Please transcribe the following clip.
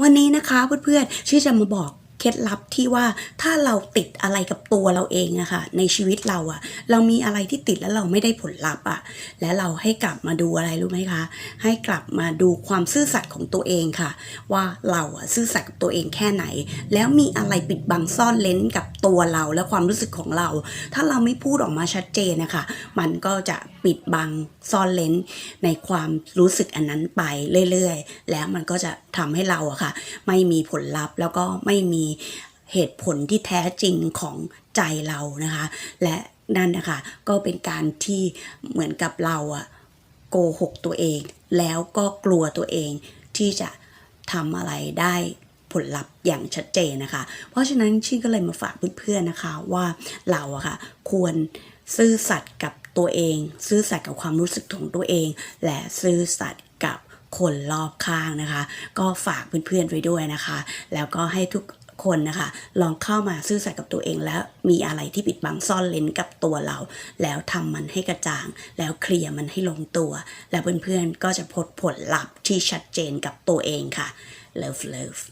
วันนี้นะคะเพื่อนๆชี่จะมาบอกเคล็ดลับที่ว่าถ้าเราติดอะไรกับตัวเราเองอะค่ะในชีวิตเราอะเรามีอะไรที่ติดแล้วเราไม่ได้ผลลัพธ์อะและเราให้กลับมาดูอะไรรู้ไหมคะ ให้กลับมาดูความซื่อสัตย์ของตัวเองค่ะ ว่าเราอะซื่อสัตย์กับตัวเองแค่ไหน แล้วมีอะไรปิดบังซ่อนเลนกับตัวเราและความรู้สึกของเรา ถ้าเราไม่พูดออกมาชัดเจนนะคะมันก็จะ ปิดบังซ่อนเลนในความรู้สึกอันนั้นไปเรื่อยๆ แล้วมันก็จะทำให้เราอะค่ะ ไม่มีผลลัพธ์แล้วก็ไม่มีเหตุผลที่แท้จริงของใจเรานะคะ และนั่นนะคะก็เป็นการที่เหมือนกับเราอะโกหกตัวเอง แล้วก็กลัวตัวเองที่จะทำอะไรได้ผลลัพธ์อย่างชัดเจนนะคะ เพราะฉะนั้นชี่ก็เลยมาฝากเพื่อนๆนะคะว่าเราอะค่ะควรซื่อสัตย์กับ ตัวเอง ซื่อสัตย์กับความรู้สึกของตัวเอง และซื่อสัตย์กับคนรอบข้างนะคะ ก็ฝากเพื่อนๆไว้ด้วยนะคะ แล้วก็ให้ทุกคนนะคะลองเข้ามาซื่อสัตย์กับตัวเองแล้วมีอะไรที่ปิดบังซ่อนเลนกับตัวเรา แล้วทำมันให้กระจ่าง แล้วเคลียร์มันให้ลงตัว แล้วเพื่อนๆก็จะพบผลลัพธ์ที่ชัดเจนกับตัวเองค่ะ love love